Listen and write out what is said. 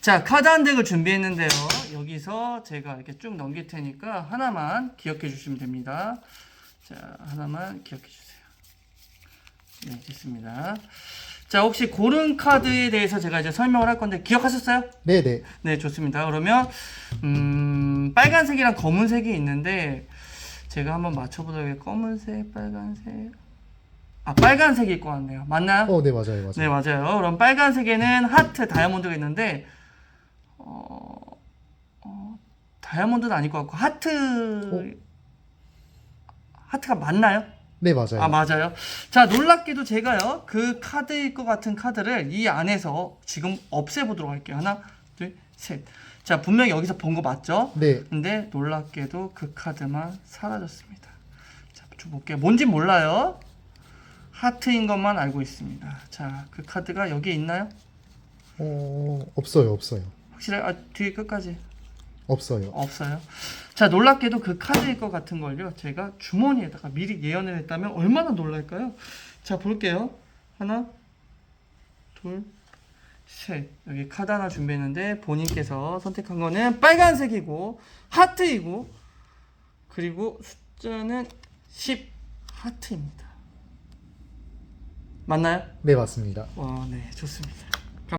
자, 카드 한 덱을 준비했는데요. 여기서 제가 이렇게 쭉 넘길 테니까 하나만 기억해 주시면 됩니다. 자, 하나만 기억해 주세요. 네, 됐습니다. 자, 혹시 고른 카드에 대해서 제가 이제 설명을 할 건데 기억하셨어요? 네네. 네, 좋습니다. 그러면 음, 빨간색이랑 검은색이 있는데 제가 한번 맞춰보도록 해요. 검은색, 빨간색. 아, 빨간색일 것 같네요. 맞나요? 어, 네 맞아요, 맞아요. 네, 맞아요. 그럼 빨간색에는 하트, 다이아몬드가 있는데 어, 어, 다이아몬드는 아닐 것 같고 하트 하트가 맞나요? 네 맞아요. 아 맞아요. 자 놀랍게도 제가요 그 카드일 것 같은 카드를 이 안에서 지금 없애보도록 할게요. 하나, 둘, 셋. 자 분명히 여기서 본 거 맞죠? 네. 근데 놀랍게도 그 카드만 사라졌습니다. 자 볼게요. 뭔지 몰라요. 하트인 것만 알고 있습니다. 자 그 카드가 여기에 있나요? 어, 없어요, 없어요. 확실해요? 아 뒤에 끝까지 없어요. 없어요. 자 놀랍게도 그 카드일 것 같은 걸요. 제가 주머니에다가 미리 예언을 했다면 얼마나 놀랄까요? 자 볼게요. 하나, 둘, 셋. 여기 카드 하나 준비했는데 본인께서 선택한 거는 빨간색이고 하트이고 그리고 숫자는 10 하트입니다. 맞나요? 네 맞습니다. 와, 네, 좋습니다.